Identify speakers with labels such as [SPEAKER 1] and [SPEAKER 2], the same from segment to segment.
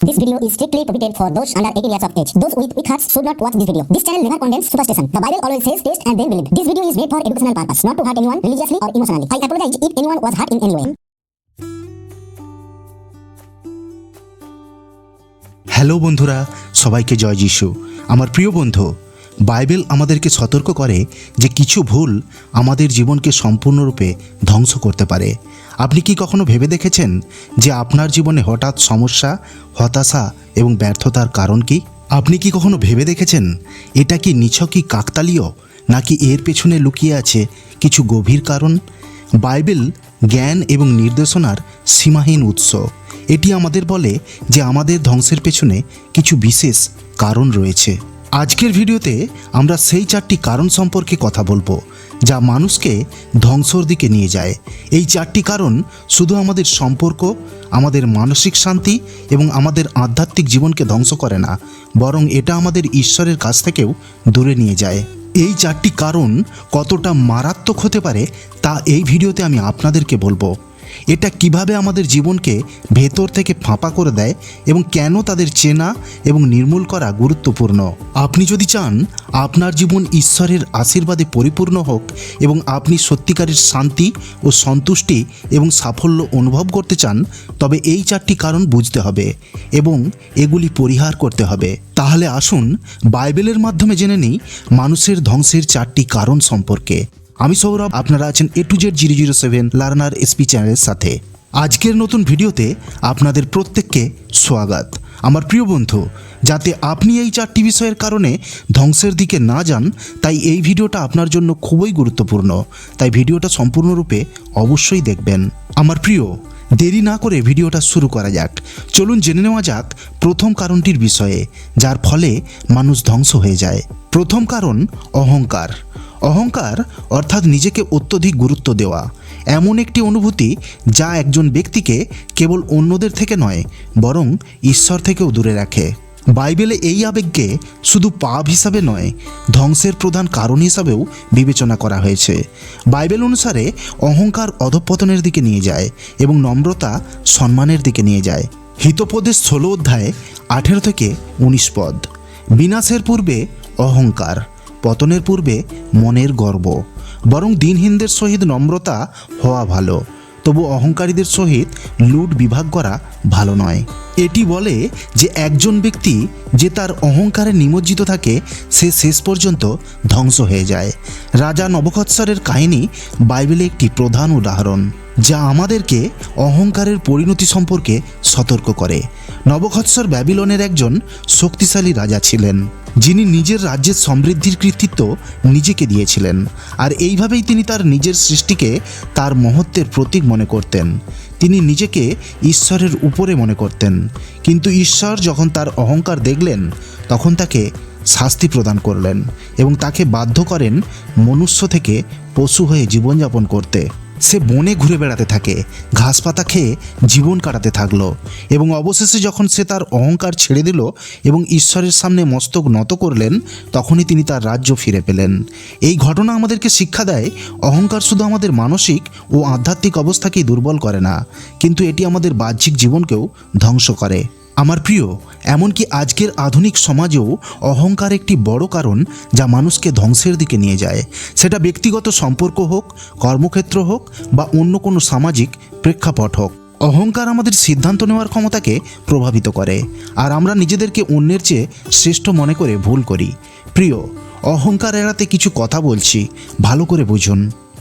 [SPEAKER 1] This video is strictly prohibited for those under 18 years of age. Those with weak hearts should not watch this video. This channel never condemns superstition. The Bible always says taste and then believe. This video is made for educational purpose, not to hurt anyone religiously or emotionally. I apologize if anyone was hurt in any way.
[SPEAKER 2] Hello বন্ধুরা সবাইকে জয় যিশু আমার প্রিয় বন্ধু Bible আমাদেরকে সতর্ক করে যে কিছু ভুল আমাদের জীবনকে সম্পূর্ণরূপে ধ্বংস করতে পারে আপনি কি কখনো ভেবে দেখেছেন যে আপনার জীবনে হঠাৎ সমস্যা, হতাশা এবং ব্যর্থতার কারণ কি? আপনি কি কখনো ভেবে দেখেছেন এটা কি নিছকই কাকতালীয় নাকি এর পেছনে লুকিয়ে আছে কিছু গভীর কারণ? বাইবেল জ্ঞান এবং নির্দেশনার সীমাহীন উৎস। এটি আমাদের বলে যে আমাদের ধ্বংসের পেছনে কিছু বিশেষ কারণ রয়েছে। আজকের ভিডিওতে আমরা সেই চারটি কারণ সম্পর্কে কথা বলব। যা মানুষকে ধ্বংসর দিকে নিয়ে যায়। এই চারটি কারণ শুধু আমাদের সম্পর্ক, আমাদের মানসিক শান্তি এবং আমাদের আধ্যাত্মিক জীবনকে ধ্বংস করে না, বরং এটা আমাদের ঈশ্বরের কাছ থেকেও দূরে নিয়ে যায়। এই চারটি কারণ কতটা মারাত্মক হতে পারে তা এই ভিডিওতে আমি আপনাদেরকে বলব। এটা কীভাবে আমাদের জীবনকে ভেতর থেকে ফাঁপা করে দেয় এবং কেন তাদের চেনা এবং নির্মূল করা গুরুত্বপূর্ণ? আপনি যদি চান আপনার জীবন ঈশ্বরের আশীর্বাদে পরিপূর্ণ হোক এবং আপনি সত্যিকারের শান্তি ও সন্তুষ্টি এবং সাফল্য অনুভব করতে চান, তবে এই চারটি কারণ বুঝতে হবে এবং এগুলি পরিহার করতে হবে। তাহলে আসুন বাইবেলের মাধ্যমে জেনে নিই মানুষের ধ্বংসের চারটি কারণ সম্পর্কে। আমি সৌরভ, আপনারা আছেন A to Z zero zero seven learner S চ্যানেলের সাথে। আজকের নতুন ভিডিওতে আপনাদের প্রত্যেককে স্বাগত। আমার প্রিয় বন্ধু, যাতে আপনি এই চারটি বিষয়ের কারণে ধ্বংসের দিকে না যান, তাই এই ভিডিওটা আপনার জন্য খুবই গুরুত্বপূর্ণ। তাই ভিডিওটা সম্পূর্ণরূপে অবশ্যই দেখবেন। আমার প্রিয়, দেরি না করে ভিডিওটা শুরু করা যাক। চলুন জেনে নেওয়া যাক প্রথম কারণটির বিষয়ে, যার ফলে মানুষ ধ্বংস হয়ে যায়। প্রথম কারণ, অহংকার। অহংকার অর্থাৎ নিজেকে অত্যধিক গুরুত্ব দেওয়া। এমন একটি অনুভূতি যা একজন ব্যক্তিকে কেবল অন্যদের থেকে নয়, বরং ঈশ্বর থেকেও দূরে রাখে। বাইবেলে এই আবেগকে শুধু পাপ হিসাবে নয়, ধ্বংসের প্রধান কারণ হিসাবেও বিবেচনা করা হয়েছে। বাইবেল অনুসারে অহংকার অধঃপতনের দিকে নিয়ে যায় এবং নম্রতা সম্মানের দিকে নিয়ে যায়। হিতোপদেশ ষোলো অধ্যায় আঠেরো থেকে উনিশ পদ। বিনাশের পূর্বে অহংকার। পতনের পূর্বে মনের গর্ব। বরং দিনহীনদের সহিত নম্রতা হওয়া ভালো। তবু অহংকারীদের সহিত লুট বিভাগ করা ভালো নয়। এটি বলে যে একজন ব্যক্তি যে তার অহংকারে নিমজ্জিত থাকে, সে শেষ পর্যন্ত ধ্বংস হয়ে যায়। রাজা নবখৎসরের কাহিনী বাইবেলে একটি প্রধান উদাহরণ, যা আমাদেরকে অহংকারের পরিণতি সম্পর্কে সতর্ক করে। নবখৎসর ব্যাবিলনের একজন শক্তিশালী রাজা ছিলেন, যিনি নিজের রাজ্যের সমৃদ্ধির কৃতিত্ব নিজেকে দিয়েছিলেন, আর এইভাবেই তিনি তার নিজের সৃষ্টিকে তার মহত্বের প্রতীক মনে করতেন। তিনি নিজেকে ঈশ্বরের উপরে মনে করতেন, কিন্তু ঈশ্বর যখন তার অহংকার দেখলেন, তখন তাকে শাস্তি প্রদান করলেন এবং তাকে বাধ্য করেন মনুষ্য থেকে পশু হয়ে জীবনযাপন করতে। সে বনে ঘুরে বেড়াতে থাকে, ঘাস পাতা খেয়ে জীবন কাটাতে থাকল এবং অবশেষে যখন সে তার অহংকার ছেড়ে দিল এবং ঈশ্বরের সামনে মস্তক নত করলেন, তখনই তিনি তার রাজ্য ফিরে পেলেন। এই ঘটনা আমাদেরকে শিক্ষা দেয়, অহংকার শুধু আমাদের মানসিক ও আধ্যাত্মিক অবস্থাকেই দুর্বল করে না, কিন্তু এটি আমাদের বাহ্যিক জীবনকেও ধ্বংস করে। আমার প্রিয়, এমনকি আজকের আধুনিক সমাজেও অহংকার একটি বড় কারণ যা মানুষকে ধ্বংসের দিকে নিয়ে যায়। সেটা ব্যক্তিগত সম্পর্ক হোক, কর্মক্ষেত্র হোক বা অন্য কোনো সামাজিক প্রেক্ষাপট হোক। অহংকার আমাদের সিদ্ধান্ত নেওয়ার ক্ষমতাকে প্রভাবিত করে, আর আমরা নিজেদেরকে অন্যের চেয়ে শ্রেষ্ঠ মনে করে ভুল করি। প্রিয়, অহংকার এড়াতে কিছু কথা বলছি, ভালো করে বুঝুন।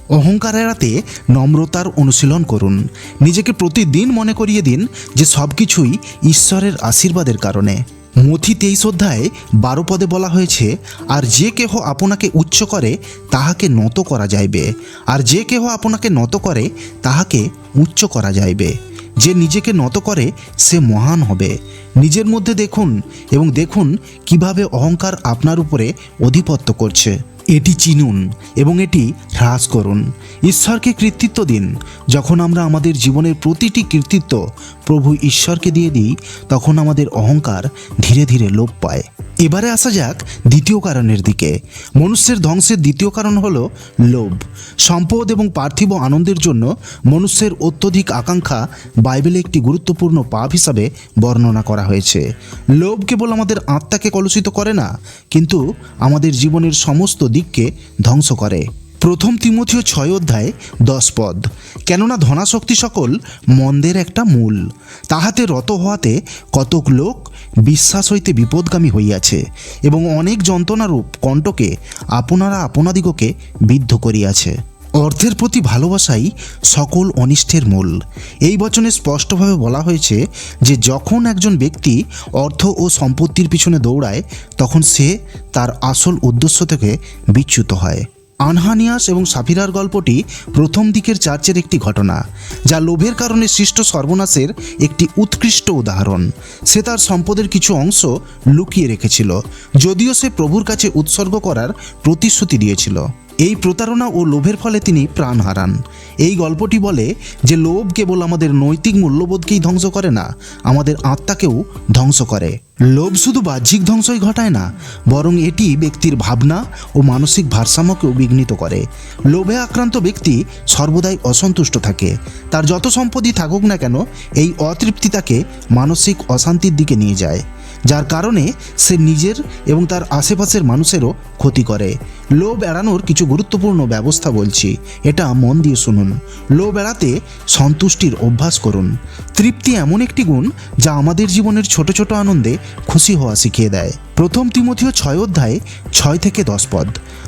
[SPEAKER 2] অহংকার এড়াতে নম্রতার অনুশীলন করুন। নিজেকে প্রতিদিন মনে করিয়ে দিন যে সব কিছুই ঈশ্বরের আশীর্বাদের কারণে। মথি তেইশ অধ্যায়ে বারো পদে বলা হয়েছে, আর যে কেহ আপনাকে উচ্চ করে, তাহাকে নত করা যাইবে। আর যে কেহ আপনাকে নত করে, তাহাকে উচ্চ করা যাইবে। যে নিজেকে নত করে, সে মহান হবে। নিজের মধ্যে দেখুন এবং দেখুন কীভাবে অহংকার আপনার উপরে অধিপত্য করছে। এটি চিনুন এবং এটি হ্রাস করুন। ঈশ্বরকে কৃতিত্ব দিন। যখন আমরা আমাদের জীবনের প্রতিটি কৃতিত্ব প্রভু ঈশ্বরকে দিয়ে দিই, তখন আমাদের অহংকার ধীরে ধীরে লোপ পায়। এবারে আসা যাক দ্বিতীয় কারণের দিকে। মনুষ্যের ধ্বংসের দ্বিতীয় কারণ হল লোভ। সম্পদ এবং পার্থিব আনন্দের জন্য মনুষ্যের অত্যধিক আকাঙ্ক্ষা বাইবেলে একটি গুরুত্বপূর্ণ পাপ হিসাবে বর্ণনা করা হয়েছে। লোভ কেবল আমাদের আত্মাকে কলুষিত করে না, কিন্তু আমাদের জীবনের সমস্ত দিককে ধ্বংস করে। প্রথম তিমথীয় ছয় অধ্যায় দশ পদ। কেননা ধনাশক্তি সকল মন্দের একটা মূল। তাহাতে রত হওয়াতে কতক লোক বিশ্বাস হইতে বিপদগামী হইয়াছে এবং অনেক যন্ত্রণারূপ কণ্ঠকে আপনারা আপনাদিগকে বিদ্ধ করিয়াছে। অর্থের প্রতি ভালোবাসাই সকল অনিষ্টের মূল। এই বচনে স্পষ্টভাবে বলা হয়েছে যে, যখন একজন ব্যক্তি অর্থ ও সম্পত্তির পিছনে দৌড়ায়, তখন সে তার আসল উদ্দেশ্য থেকে বিচ্যুত হয়। আনহানিয়াস এবং সাফিরার গল্পটি প্রথম দিকের চার্চের একটি ঘটনা, যা লোভের কারণে সৃষ্ট সর্বনাশের একটি উৎকৃষ্ট উদাহরণ। সে তার সম্পদের কিছু অংশ লুকিয়ে রেখেছিল, যদিও সে প্রভুর কাছে উৎসর্গ করার প্রতিশ্রুতি দিয়েছিল। এই প্রতারণা ও লোভের ফলে তিনি প্রাণ হারান। এই গল্পটি বলে যে লোভ কেবল আমাদের নৈতিক মূল্যবোধকেই ধ্বংস করে না, আমাদের আত্মাকেও ধ্বংস করে। লোভ শুধু বাহ্যিক ধ্বংসই ঘটায় না, বরং এটি ব্যক্তির ভাবনা ও মানসিক ভারসাম্যকেও বিঘ্নিত করে। লোভে আক্রান্ত ব্যক্তি সর্বদাই অসন্তুষ্ট থাকে। তার যত সম্পত্তি থাকুক না কেন, এই অতৃপ্তি তাকে মানসিক অশান্তির দিকে নিয়ে যায়। যার কারণে সে নিজের এবং তার আশেপাশের মানুষেরও ক্ষতি করে। লোভ এড়ানোর কিছু গুরুত্বপূর্ণ ব্যবস্থা বলছি। এটা মন দিয়ে শুনুন। লোভ এড়াতে সন্তুষ্টির অভ্যাস করুন। তৃপ্তি এমন একটি গুণ যা আমাদের জীবনের ছোট ছোট আনন্দে খুশি হওয়া শিখিয়ে দেয়। প্রথম তিমথীয় ছয় অধ্যায় ছয় থেকে দশ পদ।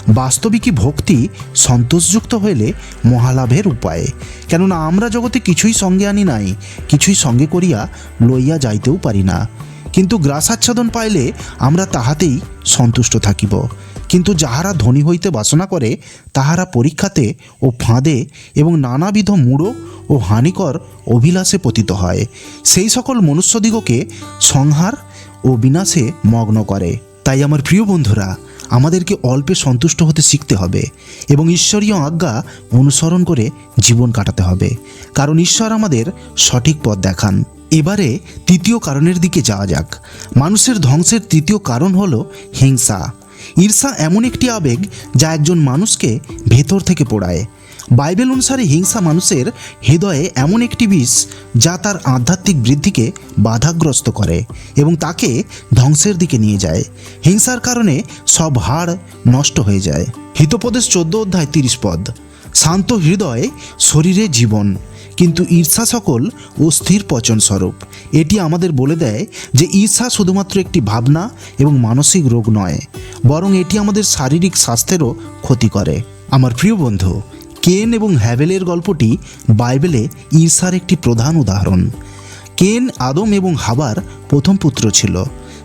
[SPEAKER 2] বাস্তবিকই ভক্তি সন্তোষযুক্ত হইলে মহালাভের উপায়। কেননা আমরা জগতে কিছুই সঙ্গে আনি নাই, কিছুই সঙ্গে করিয়া লইয়া যাইতেও পারি না। কিন্তু গ্রাসাচ্ছাদন পাইলে আমরা তাহাতেই সন্তুষ্ট থাকিব। কিন্তু যাহারা ধনী হইতে বাসনা করে, তাহারা পরীক্ষাতে ও ফাঁদে এবং নানাবিধ মূঢ় ও হানিকর অভিলাষে পতিত হয়। সেই সকল মনুষ্যদিগকে সংহার ও বিনাশে মগ্ন করে। তাই আমার প্রিয় বন্ধুরা, আমাদেরকে অল্পে সন্তুষ্ট হতে শিখতে হবে এবং ঈশ্বরীয় আজ্ঞা অনুসরণ করে জীবন কাটাতে হবে। কারণ ঈশ্বর আমাদের সঠিক পথ দেখান। এবারে তৃতীয় কারণের দিকে যাওয়া যাক। মানুষের ধ্বংসের তৃতীয় কারণ হলো হিংসা। ঈর্ষা এমন একটি আবেগ যা একজন মানুষকে ভেতর থেকে পোড়ায়। বাইবেল অনুসারে হিংসা মানুষের হৃদয়ে এমন একটি বিষ যা তার আধ্যাত্মিক বৃদ্ধিকে বাধাগ্রস্ত করে এবং তাকে ধ্বংসের দিকে নিয়ে যায়। হিংসার কারণে সব হাড় নষ্ট হয়ে যায়। হিতোপদেশ চোদ্দ অধ্যায় তিরিশ পদ, শান্ত হৃদয়, শরীরে জীবন। কিন্তু ঈর্ষা সকল অস্থির পচন স্বরূপ। এটি আমাদের বলে দেয় যে ঈর্ষা শুধুমাত্র একটি ভাবনা এবং মানসিক রোগ নয়, বরং এটি আমাদের শারীরিক স্বাস্থ্যেরও ক্ষতি করে। আমার প্রিয় বন্ধু, কেন এবং হ্যাভেলের গল্পটি বাইবেলে ঈর্ষার একটি প্রধান উদাহরণ। কেন আদম এবং হাবার প্রথম পুত্র ছিল।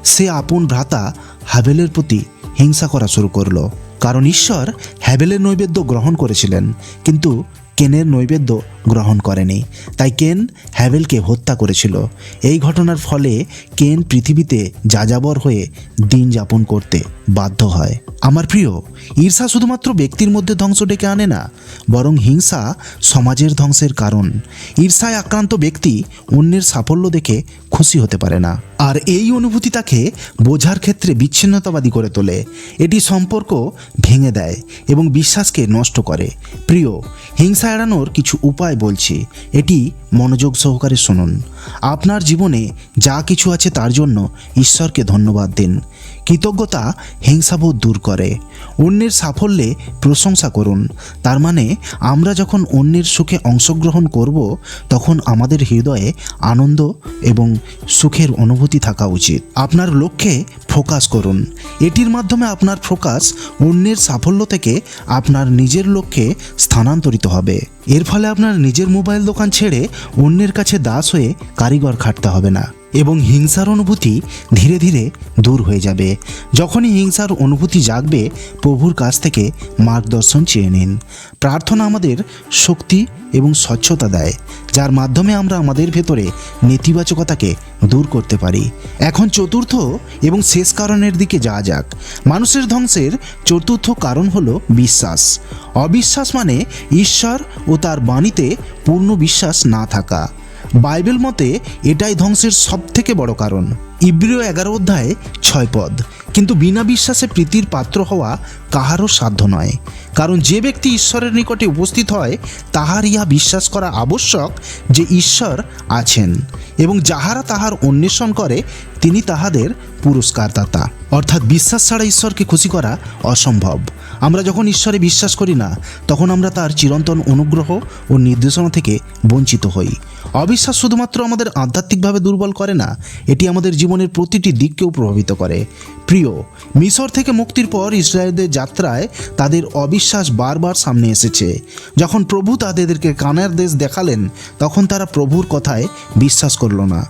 [SPEAKER 2] সে আপন ভ্রাতা হ্যাভেলের প্রতি হিংসা করা শুরু করল। কারণ ঈশ্বর হ্যাভেলের নৈবেদ্য গ্রহণ করেছিলেন, কিন্তু কেনের নৈবেদ্য গ্রহণ করেনি। তাই কেন হ্যাভেলকে হত্যা করেছিল। এই ঘটনার ফলে কেন পৃথিবীতে যাযাবর হয়ে দিন যাপন করতে বাধ্য হয়। আমার প্রিয়, ঈর্ষা শুধুমাত্র ব্যক্তির মধ্যে ধ্বংস ডেকে আনে না, বরং হিংসা সমাজের ধ্বংসের কারণ। ঈর্ষায় আক্রান্ত ব্যক্তি অন্যের সাফল্য দেখে খুশি হতে পারে না। আর এই অনুভূতি তাকে বোঝার ক্ষেত্রে বিচ্ছিন্নতাবাদী করে তোলে। এটি সম্পর্ক ভেঙে দেয় এবং বিশ্বাসকে নষ্ট করে। প্রিয়, হিংসা এড়ানোর কিছু উপায় বলছি। এটি মনোযোগ সহকারে শুনুন। আপনার জীবনে যা কিছু আছে তার জন্য ঈশ্বরকে ধন্যবাদ দিন। কৃতজ্ঞতা হিংসাবোধ দূর করে। অন্যের সাফল্যে প্রশংসা করুন। তার মানে আমরা যখন অন্যের সুখে অংশগ্রহণ করব, তখন আমাদের হৃদয়ে আনন্দ এবং সুখের অনুভূতি থাকা উচিত। আপনার লক্ষ্যে ফোকাস করুন। এটির মাধ্যমে আপনার ফোকাস অন্যের সাফল্য থেকে আপনার নিজের লক্ষ্যে স্থানান্তরিত হবে। এর ফলে আপনার নিজের মোবাইল দোকান ছেড়ে অন্যের কাছে দাস হয়ে কারিগর খাটতে হবে না। এবং হিংসার অনুভূতি ধীরে ধীরে দূর হয়ে যাবে। যখনই হিংসার অনুভূতি জাগবে, প্রভুর কাছ থেকে মার্গদর্শন চেয়ে নিন। প্রার্থনা আমাদের শক্তি এবং স্বচ্ছতা দেয়, যার মাধ্যমে আমরা আমাদের ভেতরে নেতিবাচকতাকে দূর করতে পারি। এখন চতুর্থ এবং শেষ কারণের দিকে যাওয়া যাক। মানুষের ধ্বংসের চতুর্থ কারণ হলো বিশ্বাস। অবিশ্বাস মানে ঈশ্বর ও তার বাণীতে পূর্ণ বিশ্বাস না থাকা। বাইবেল মতে এটাই ধ্বংসের সব থেকে বড় কারণ। ইব্রিয় এগারো অধ্যায়ে ছয় পদ। কিন্তু বিনা বিশ্বাসে প্রীতির পাত্র হওয়া কাহারও সাধ্য নয়। কারণ যে ব্যক্তি ঈশ্বরের নিকটে উপস্থিত হয়, তাহার ইহা বিশ্বাস করা আবশ্যক যে ঈশ্বর আছেন এবং যাহারা তাহার অন্বেষণ করে, তিনি তাহাদের পুরস্কারদাতা। অর্থাৎ বিশ্বাস ছাড়া ঈশ্বরকে খুশি করা অসম্ভব। আমরা যখন ঈশ্বরে বিশ্বাস করি না, তখন আমরা তার চিরন্তন অনুগ্রহ ও নির্দেশনা থেকে বঞ্চিত হই। অবিশ্বাস শুধুমাত্র আমাদের আধ্যাত্মিকভাবে দুর্বল করে না, এটি আমাদের জীবনের প্রতিটি দিককেও প্রভাবিত করে। প্রিয়, মিশর থেকে মুক্তির পর ইসরায়েলদের যাত্রায় তাদের অবিশ্বাস বারবার সামনে এসেছে। যখন প্রভু তাদেরকে কানার দেশ দেখালেন, তখন তারা প্রভুর কথায় বিশ্বাস করল না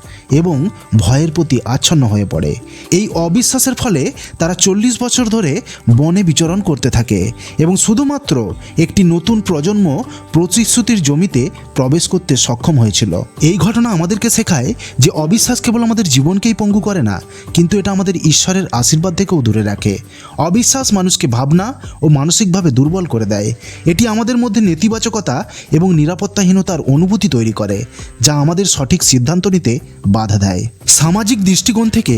[SPEAKER 2] এবং ভয়ের প্রতি আচ্ছন্ন হয়ে পড়ে। এই অবিশ্বাসের ফলে তারা চল্লিশ বছর ধরে বনে বিচরণ করতে থাকে এবং শুধুমাত্র একটি নতুন প্রজন্ম প্রতিশ্রুতির জমিতে প্রবেশ করতে সক্ষম হয়েছিল। এই ঘটনা আমাদেরকে শেখায় যে অবিশ্বাস কেবল আমাদের জীবনকেই পঙ্গু করে না, কিন্তু এটা আমাদের ঈশ্বরের আশীর্বাদ থেকেও দূরে রাখে। অবিশ্বাস মানুষকে ভাবনা ও মানসিকভাবে দুর্বল করে দেয়। এটি আমাদের মধ্যে নেতিবাচকতা এবং নিরাপত্তাহীনতার অনুভূতি তৈরি করে, যা আমাদের সঠিক সিদ্ধান্ত নিতে বাধা দেয়। সামাজিক দৃষ্টিকোণ থেকে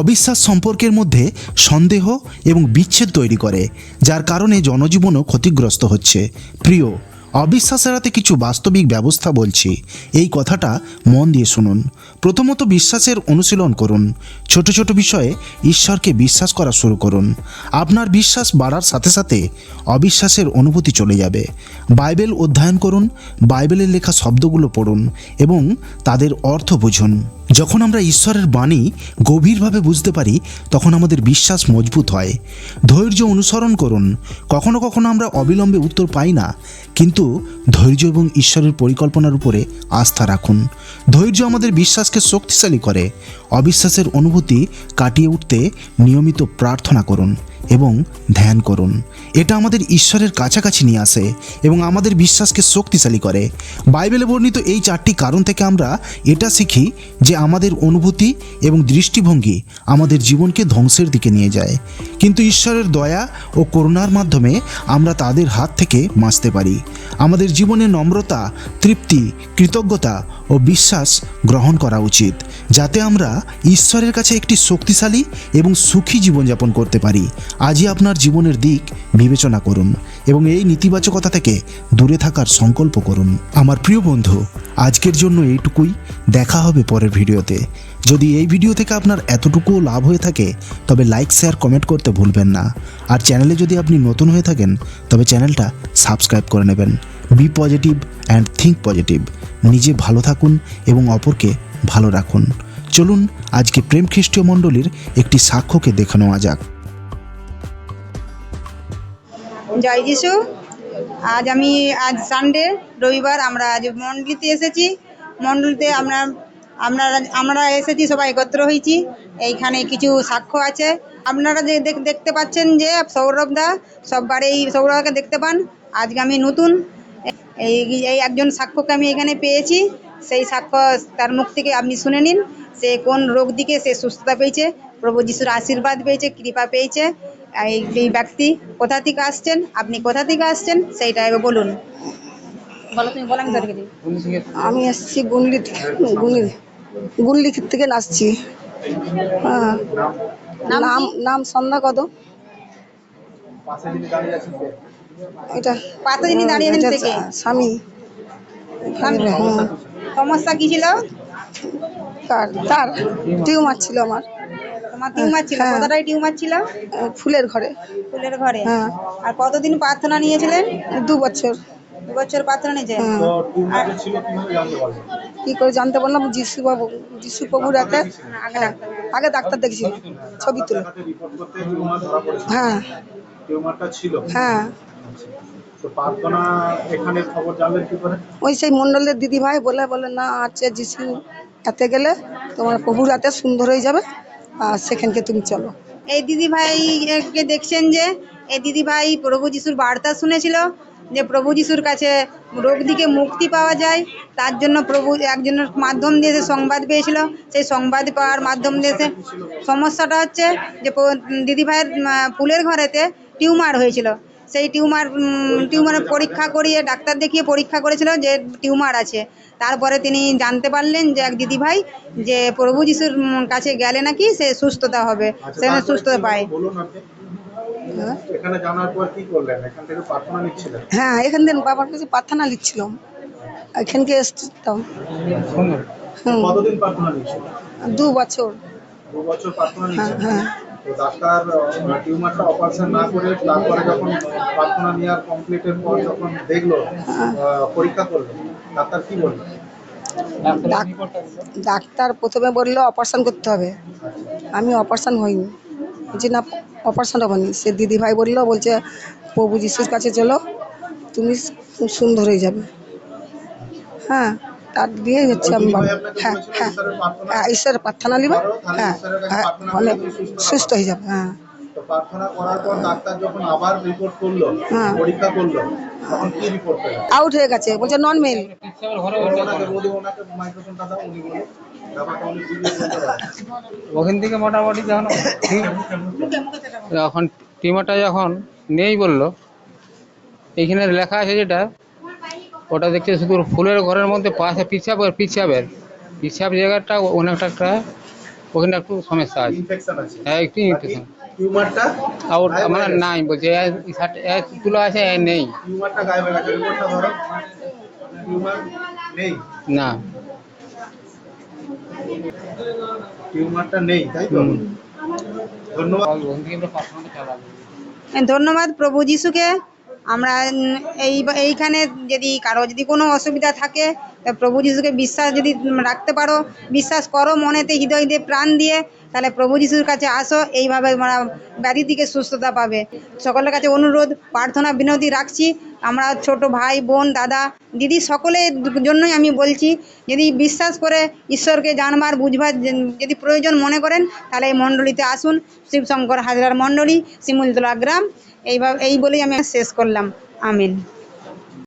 [SPEAKER 2] অবিশ্বাস সম্পর্কের মধ্যে সন্দেহ এবং বিচ্ছেদ তৈরি করে, যার কারণে জনজীবনও ক্ষতিগ্রস্ত হচ্ছে। প্রিয় অবিশ্বাস এড়াতে কিছু বাস্তবিক ব্যবস্থা বলছি। এই কথাটা মন দিয়ে শুনুন। প্রথমত বিশ্বাসের অনুশীলন করুন। ছোট ছোট বিষয়ে ঈশ্বরকে বিশ্বাস করা শুরু করুন। আপনার বিশ্বাস বাড়ার সাথে সাথে অবিশ্বাসের অনুভূতি চলে যাবে। বাইবেল অধ্যয়ন করুন, বাইবেলের লেখা শব্দগুলো পড়ুন এবং তাদের অর্থ বুঝুন। যখন আমরা ঈশ্বরের বাণী গভীরভাবে বুঝতে পারি, তখন আমাদের বিশ্বাস মজবুত হয়। ধৈর্য অনুসরণ করুন। কখনো কখনো আমরা অবিলম্বে উত্তর পাই না, কিন্তু ধৈর্য এবং ঈশ্বরের পরিকল্পনার উপরে আস্থা রাখুন। ধৈর্য আমাদের বিশ্বাসকে শক্তিশালী করে। অবিশ্বাসের অনুভূতি কাটিয়ে উঠতে নিয়মিত প্রার্থনা করুন। এবং ধ্যান করুন। এটা আমাদের ঈশ্বরের কাছাকাছি নিয়ে আসে এবং আমাদের বিশ্বাসকে শক্তিশালী করে। বাইবেলে বর্ণিত এই চারটি কারণ থেকে আমরা এটা শিখি যে আমাদের অনুভূতি এবং দৃষ্টিভঙ্গি আমাদের জীবনকে ধ্বংসের দিকে নিয়ে যায়। কিন্তু ঈশ্বরের দয়া ও করুণার মাধ্যমে আমরা তাদের হাত থেকে বাঁচতে পারি। আমাদের জীবনে নম্রতা, তৃপ্তি, কৃতজ্ঞতা ও বিশ্বাস গ্রহণ করা উচিত, যাতে আমরা ঈশ্বরের কাছে একটি শক্তিশালী এবং সুখী জীবনযাপন করতে পারি। আজই আপনার জীবনের দিক বিবেচনা করুন এবং এই নেতিবাচকতা থেকে দূরে থাকার সংকল্প করুন। আমার প্রিয় বন্ধু, আজকের জন্য এইটুকুই। দেখা হবে পরের ভিডিওতে। যদি এই ভিডিও থেকে আপনার এতটুকুও লাভ হয়ে থাকে, তবে লাইক, শেয়ার, কমেন্ট করতে ভুলবেন না। আর চ্যানেলে যদি আপনি নতুন হয়ে থাকেন, তবে চ্যানেলটা সাবস্ক্রাইব করে নেবেন। Be positive and think positive নিজে ভালো থাকুন এবং অপরকে ভালো রাখুন। চলুন আজকে প্রেম খ্রিস্টীয় মণ্ডলীর একটি সাক্ষ্যকে দেখে নেওয়া যাক।
[SPEAKER 3] জয় যিশু। আজ আমি আজ সানডে রবিবার আমরা আজ মণ্ডলীতে এসেছি। মণ্ডলীতে আমরা আমরা আমরা এসেছি, সবাই একত্র হয়েছি। এইখানে কিছু সাক্ষ্য আছে। আপনারা যে দেখ- দেখতে পাচ্ছেন যে সৌরভদা সববারে এই সৌরভকে দেখতে পান। আজকে আমি নতুন। এই এই একজন সাক্ষ্যকে আমি এখানে পেয়েছি। সেই সাক্ষ্য তার মুখ থেকে আপনি শুনে নিন সে কোন রোগ দিকে সে সুস্থতা পেয়েছে। প্রভু যিশুর আশীর্বাদ পেয়েছে কৃপা পেয়েছে। এই ব্যক্তি কোথা থেকে আসছেন? আপনি কোথা থেকে আসছেন? সেইটা এবার বলুন। বলো তুমি বলো আমি
[SPEAKER 4] আমি গুনলি থেকে গুনলি গুনলি থেকে আসছি হ্যাঁ।
[SPEAKER 3] নাম
[SPEAKER 4] নাম সন্ধ্যা কত এটা
[SPEAKER 3] দাঁড়িয়েছেন থেকে?
[SPEAKER 4] স্বামী? হ্যাঁ,
[SPEAKER 3] সমস্যা কি ছিল?
[SPEAKER 4] তার তার টিউমার ছিল আমার।
[SPEAKER 3] তোমার টিউমার ছিল?
[SPEAKER 4] হ্যাঁ।
[SPEAKER 3] কোথাটায় টিউমার ছিল?
[SPEAKER 4] ফুলের ঘরে।
[SPEAKER 3] ফুলের ঘরে।
[SPEAKER 4] হ্যাঁ।
[SPEAKER 3] আর কতদিন প্রার্থনা নিয়েছিলেন?
[SPEAKER 4] দু বছর।
[SPEAKER 3] দু বছর প্রার্থনা নিয়েছেন?
[SPEAKER 4] হ্যাঁ।
[SPEAKER 3] আর
[SPEAKER 4] কি করে জানতে পারলাম? যিশু বাবু যিশু প্রভুর একটা
[SPEAKER 3] আগে
[SPEAKER 4] আগে ডাক্তার দেখছি ছবি তুলে। হ্যাঁ।
[SPEAKER 5] টিউমারটা ছিল।
[SPEAKER 4] হ্যাঁ।
[SPEAKER 5] এখানে খবর জানলেন কি করে?
[SPEAKER 4] ওই সেই মন্ডলের দিদি ভাই বলে বলে না আছে যিশু এতে গেলে তোমার প্রভুর হাতে সুন্দর হয়ে যাবে আর সেখানকে তুমি চলো।
[SPEAKER 3] এই দিদি ভাইকে দেখছেন যে এই দিদি ভাই প্রভু যিশুর বার্তা শুনেছিল যে প্রভু যিশুর কাছে রোগ থেকে মুক্তি পাওয়া যায় তার জন্য প্রভু একজনের মাধ্যম দিয়ে সে সংবাদ পেয়েছিল। সেই সংবাদ পাওয়ার মাধ্যম দিয়ে সে সমস্যাটা হচ্ছে যে দিদি ভাইয়ের ফুলের ঘরেতে টিউমার হয়েছিল। সেই টিউমার টিউমারের পরীক্ষা করিয়ে ডাক্তার দেখিয়ে পরীক্ষা করেছিল যে টিউমার আছে। তারপরে তিনি জানতে পারলেন যে এক দিদিভাই যে প্রভু যিশুর কাছে গেলে নাকি সে সুস্থতা হবে
[SPEAKER 5] সে
[SPEAKER 3] সুস্থতা পায়।
[SPEAKER 5] এখানে জানার পর কি করলেন? এখান থেকে প্রার্থনা নিচ্ছিলেন?
[SPEAKER 4] হ্যাঁ এখান থেকে বাবার কাছে প্রার্থনা লিখছিলাম। এখানকে এসছিলাম।
[SPEAKER 5] কতদিন প্রার্থনা নিচ্ছিলেন?
[SPEAKER 4] দু বছর।
[SPEAKER 5] দু বছর প্রার্থনা
[SPEAKER 4] হ্যাঁ হ্যাঁ।
[SPEAKER 5] তো ডাক্তার টিউমারটা অপারেশন না করে তারপরে যখন প্রার্থনা নেওয়ার কমপ্লিটের পর যখন দেখল পরীক্ষা করল ডাক্তার কি বলল?
[SPEAKER 4] ডাক্তার প্রথমে বলল অপারেশন করতে হবে। আমি অপারেশন হইনি বলছি না অপারেশন হবনি সে দিদি ভাই বলল বলছে প্রভু যিশুর কাছে চলো তুমি খুব সুন্দর হয়ে যাবে। হ্যাঁ তার দিয়েই হচ্ছে আমি হ্যাঁ হ্যাঁ হ্যাঁ ঈশ্বরের প্রার্থনা নিবে। হ্যাঁ হ্যাঁ অনেক সুস্থ হয়ে যাবে হ্যাঁ।
[SPEAKER 5] তো প্রার্থনা করার পর ডাক্তার যখন আবার রিপোর্ট করল
[SPEAKER 4] হ্যাঁ।
[SPEAKER 5] পরীক্ষা করল তখন কি রিপোর্ট পেলেন
[SPEAKER 4] আউট হয়ে গেছে বলছে নন মেল
[SPEAKER 6] ওখান থেকে মোটামুটি যখন যখন টিমারটা যখন নেই বলল এইখানে লেখা আছে যেটা ওটা দেখছে শুধু ফুলের ঘরের মধ্যে পাশে পিছাব পিছাবের পিছাব। জায়গাটা অনেকটা একটা ওখানে একটু সমস্যা আছে। হ্যাঁ একটু ইনফেকশন
[SPEAKER 5] টিউমারটা
[SPEAKER 6] আর মানে নাই বলছে এক তুলো আছে এ নেই।
[SPEAKER 5] টিউমারটা গায়েব রিপোর্টটা ধরো। টিউমার নেই।
[SPEAKER 6] না।
[SPEAKER 5] টিউমারটা নেই তাই তো? ধন্যবাদ।
[SPEAKER 3] প্রভু যিশুকে। আমরা এই এইখানে যদি কারও যদি কোনো অসুবিধা থাকে প্রভু যিশুকে বিশ্বাস যদি রাখতে পারো, বিশ্বাস করো মনেতে হৃদয় দিয়ে প্রাণ দিয়ে, তাহলে প্রভু যিশুর কাছে আসো, এইভাবে ব্যাধি থেকে সুস্থতা পাবে। সকলের কাছে অনুরোধ, প্রার্থনা, বিনতি রাখছি। আমরা ছোট ভাই, বোন, দাদা, দিদি সকলের জন্যই আমি বলছি, যদি বিশ্বাস করে ঈশ্বরকে জানবার, বুঝবার যদি প্রয়োজন মনে করেন, তাহলে এই মণ্ডলীতে আসুন। শিবশঙ্কর হাজরার মণ্ডলী, শিমুলতলা গ্রাম। এইভাবে, এই বলেই আমি শেষ করলাম। আমিন।